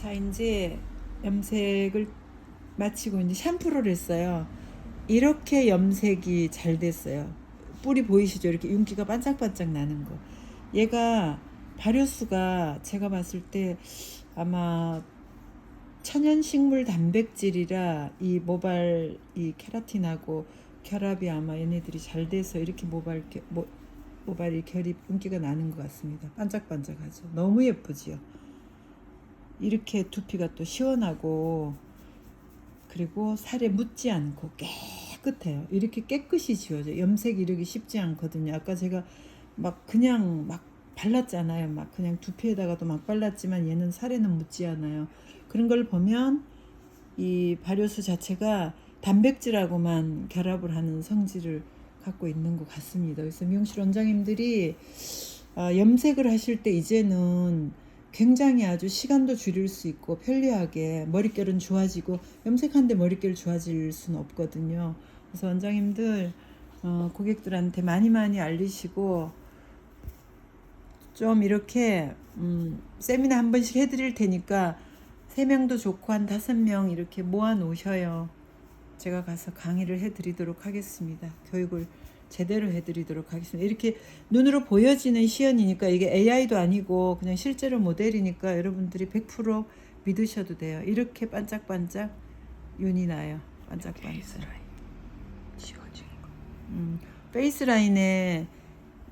자, 이제 염색을 마치고 이제 샴푸를 했어요. 이렇게 염색이 잘 됐어요. 뿌리 보이시죠? 이렇게 윤기가 반짝반짝 나는 거. 얘가 발효수가 제가 봤을 때 아마 천연식물 단백질이라 이 모발 이 케라틴하고 결합이 아마 얘네들이 잘 돼서 이렇게 모발 겨- 모, 모발이 결이 윤기가 나는 것 같습니다. 반짝반짝하죠. 너무 예쁘지요. 이렇게 두피가 또 시원하고 그리고 살에 묻지 않고 깨끗해요. 이렇게 깨끗이 지워져. 염색 이르기 쉽지 않거든요. 아까 제가 막 그냥 막 발랐잖아요. 막 그냥 두피에다가도 막 발랐지만 얘는 살에는 묻지 않아요. 그런 걸 보면 이 발효수 자체가 단백질하고만 결합을 하는 성질을 갖고 있는 것 같습니다. 그래서 미용실 원장님들이 아, 염색을 하실 때 이제는 굉장히 아주 시간도 줄일 수 있고 편리하게 머릿결은 좋아지고 염색한데 머릿결 좋아질 수는 없거든요. 그래서 원장님들 어, 고객들한테 많이 많이 알리시고 좀 이렇게 음, 세미나 한 번씩 해드릴 테니까 세 명도 좋고 한 다섯 명 이렇게 모아 놓으셔요. 제가 가서 강의를 해드리도록 하겠습니다. 교육을 제대로 해드리도록 하겠습니다. 이렇게 눈으로 보여지는 시연이니까 이게 AI도 아니고 그냥 실제로 모델이니까 여러분들이 100% 믿으셔도 돼요. 이렇게 반짝반짝 윤이 나요. 반짝반짝. 지워진 거. 음, 페이스 라인에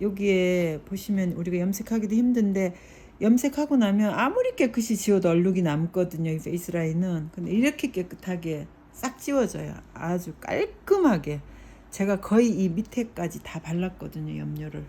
여기에 보시면 우리가 염색하기도 힘든데 염색하고 나면 아무리 깨끗이 지워도 얼룩이 남거든요. 이 페이스 라인은. 근데 이렇게 깨끗하게 싹 지워져요. 아주 깔끔하게. 제가 거의 이 밑에까지 다 발랐거든요. 염료를.